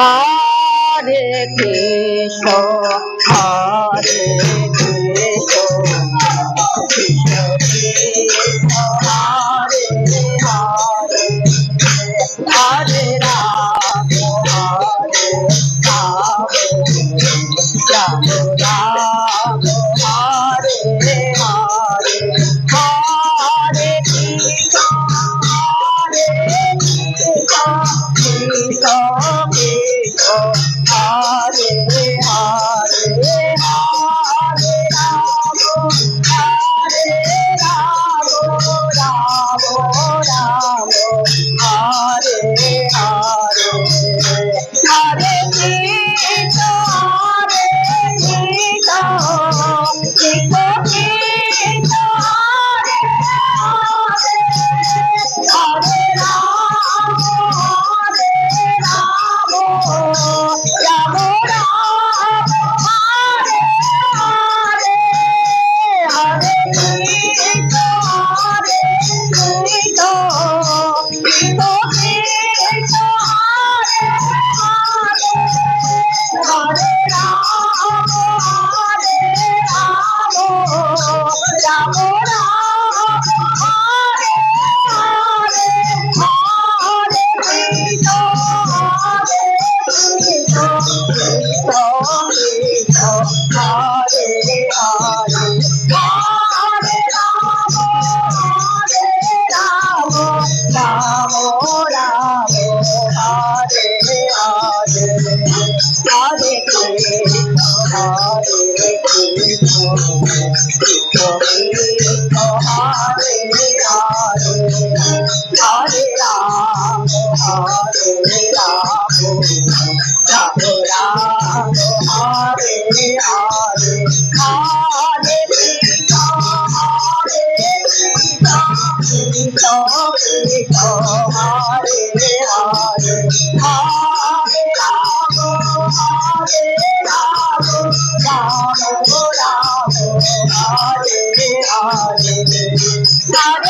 Hare Krishna Hare Krishna. Hare Hare Hare Hare Hare Ahora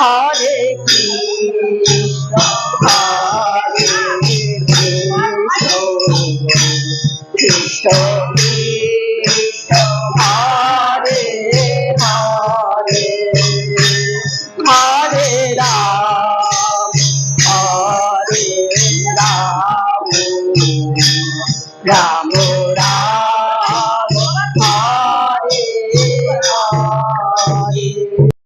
Hare Jesus.